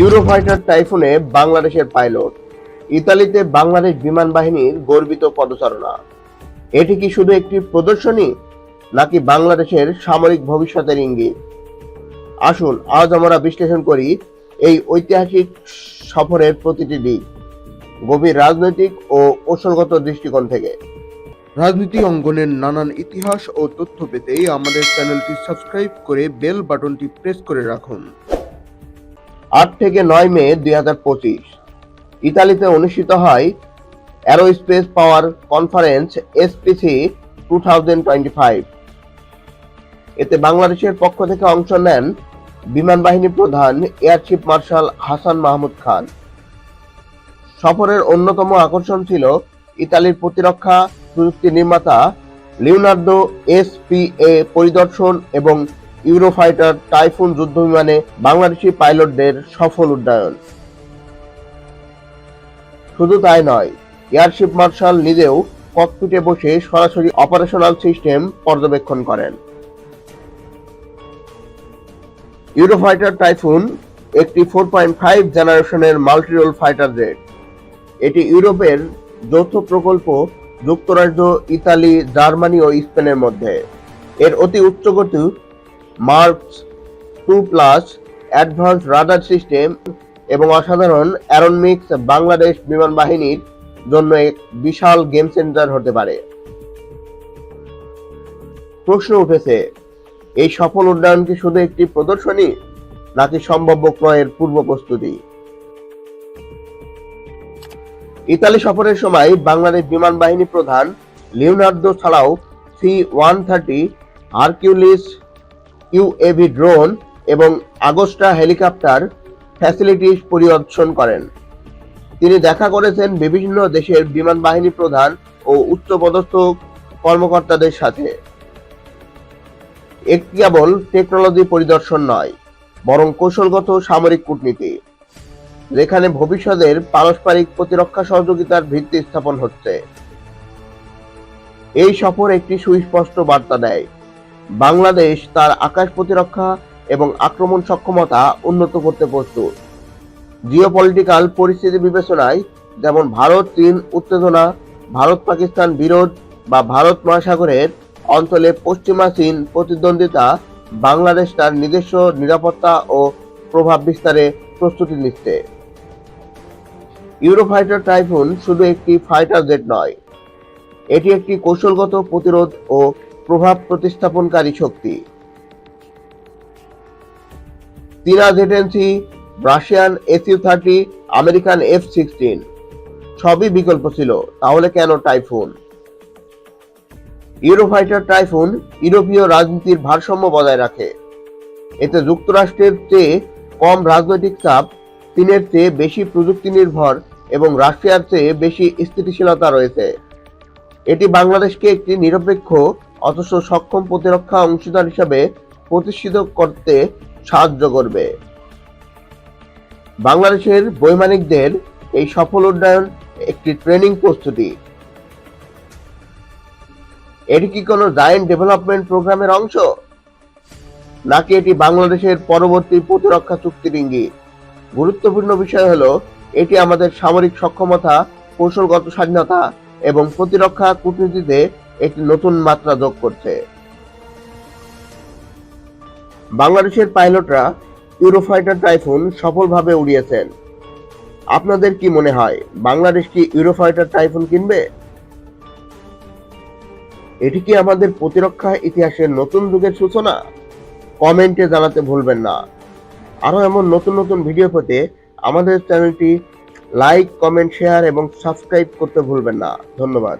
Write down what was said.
Eurofighter টাইফুনে বাংলাদেশের pilot. ইতালিতে বাংলাদেশ বিমান বাহিনীর গর্বিত পদচারণা। এটি কি শুধু একটি প্রদর্শনী, নাকি বাংলাদেশের সামরিক ভবিষ্যতের ইঙ্গিত? আসুন, আজ আমরা বিশ্লেষণ করি এই ঐতিহাসিক সফরের প্রতিটি দিক, গভীর রাজনৈতিক ও কৌশলগত দৃষ্টিকোণ থেকে। রাজনীতি অঙ্গনের নানান ইতিহাস ও তথ্য পেতে আমাদের চ্যানেলটি সাবস্ক্রাইব করে বেল বাটনটি প্রেস করে রাখুন। আট থেকে নয় মে দুই হাজার পঁচিশ। ইতালিতে অনুষ্ঠিত হয় aerospace power conference SPC two এতে বাংলাদেশের পক্ষ থেকে অংশ নেন বিমান বাহিনী প্রধান air chief marshal Hasan Mahmud Khan. সফরের অন্যতম আকর্ষণ ছিল ইতালির প্রতিরক্ষা প্রযুক্তি নির্মাতা লিওনার্দো এসপিএ পরিদর্শন এবং ইউরোফাইটার টাইফুন যুদ্ধবিমানে বাংলাদেশি পাইলটদের সফল উড্ডয়ন। শুধু তাই নয়, এয়ারশিপ মার্শাল নিজেও ককপিটে বসে সরাসরি অপারেশনাল সিস্টেম পর্যবেক্ষণ করেন। ইউরোফাইটার টাইফুন একটি ফোর পয়েন্ট ফাইভ জেনারেশনের মাল্টিরোল ফাইটার জেট। এটি ইউরোপের যৌথ প্রকল্প যুক্তরাজ্য ইতালি, জার্মানি ও স্পেনের মধ্যে। এর অতি উচ্চগতি marks two plus advance radar system এবং অসাধারণ অ্যারোনমিক্স বাংলাদেশ বিমান বাহিনীর জন্য এক বিশাল গেম চেঞ্জার হতে পারে। প্রশ্ন উঠেছে, এই সফল উন্নয়ন কি শুধু একটি প্রদর্শনী, নাকি সম্ভাব্য ক্রয়ের পূর্ব প্রস্তুতি? ইতালি সফরের সময় বাংলাদেশ বিমান বাহিনী প্রধান লিওনার্দো ছাড়াও C one thirty, Hercules UAV drone এবং আগস্টা হেলিকপ্টার ফ্যাসিলিটিস পরিদর্শন করেন। তিনি দেখা করেছেন বিভিন্ন দেশের বিমান বাহিনী প্রধান ও উচ্চপদস্থ কর্মকর্তাদের সাথে। একটি কেবল টেকনোলজি পরিদর্শন নয়, বরং কৌশলগত সামরিক কূটনীতি, যেখানে ভবিষ্যতের পারস্পরিক প্রতিরক্ষা সহযোগিতার ভিত্তি স্থাপন হচ্ছে। এই সফর একটি সুস্পষ্ট বার্তা দেয়। বাংলাদেশ তার আকাশ প্রতিরক্ষা এবং আক্রমণ সক্ষমতা উন্নত করতে প্রস্তুত। জিওপলিটিক্যাল পরিস্থিতি বিবেচনায় যেমন ভারত, চীন, উত্তেজনা, ভারত, পাকিস্তান বিরোধ বা ভারত মহাসাগরের অঞ্চলে পশ্চিমা চীন প্রতিদ্বন্দ্বিতা, বাংলাদেশ তার নিজস্ব নিরাপত্তা ও প্রভাব বিস্তারে প্রস্তুতি নিচ্ছে। ইউরোফাইটার টাইফুন শুধু একটি ফাইটার জেট নয়, এটি একটি কৌশলগত প্রতিরোধ ও প্রভাব প্রতিস্থাপনকারী শক্তি। চীনা Russian SU thirty, American F sixteen সবই বিকল্প ছিল। তাহলে কেন টাইফুন? ইউরোফাইটার টাইফুন ইউরোপীয় রাজনীতির ভারসাম্য বজায় রাখে। এতে যুক্তরাষ্ট্রের চেয়ে কম রাজনৈতিক চাপ, চীনের চেয়ে বেশি প্রযুক্তি নির্ভর এবং রাশিয়ার চেয়ে বেশি স্থিতিশীলতা রয়েছে। এটি বাংলাদেশকে একটি নিরপেক্ষ অথচ সক্ষম প্রতিরক্ষা অংশীদার হিসাবে প্রতিষ্ঠিত করতে সাহায্য করবে। বাংলাদেশের বৈমানিকদের এই সফল উন্নয়ন একটি ট্রেনিং প্রস্তুতি। এটি কি কোনো জায়েন্ট ডেভেলপমেন্ট প্রোগ্রামের অংশ? নাকি এটি বাংলাদেশের পরবর্তী প্রতিরক্ষা চুক্তির ইঙ্গিত? গুরুত্বপূর্ণ বিষয় হলো, এটি আমাদের সামরিক সক্ষমতা, কৌশলগত স্বাধীনতা এবং প্রতিরক্ষা কূটনীতিতে একটি নতুন মাত্রা যোগ করছে। বাংলাদেশের পাইলটরা ইউরোফাইটার টাইফুন সফলভাবে উড়িয়েছেন। আপনাদের কি মনে হয়, বাংলাদেশ কি ইউরোফাইটার টাইফুন কিনবে? এটি কি আমাদের প্রতিরক্ষা ইতিহাসের নতুন যুগের সূচনা? কমেন্টে জানাতে ভুলবেন না। আরও এমন নতুন নতুন ভিডিও পেতে আমাদের চ্যানেলটি লাইক, কমেন্ট, শেয়ার এবং সাবস্ক্রাইব করতে ভুলবেন না। ধন্যবাদ।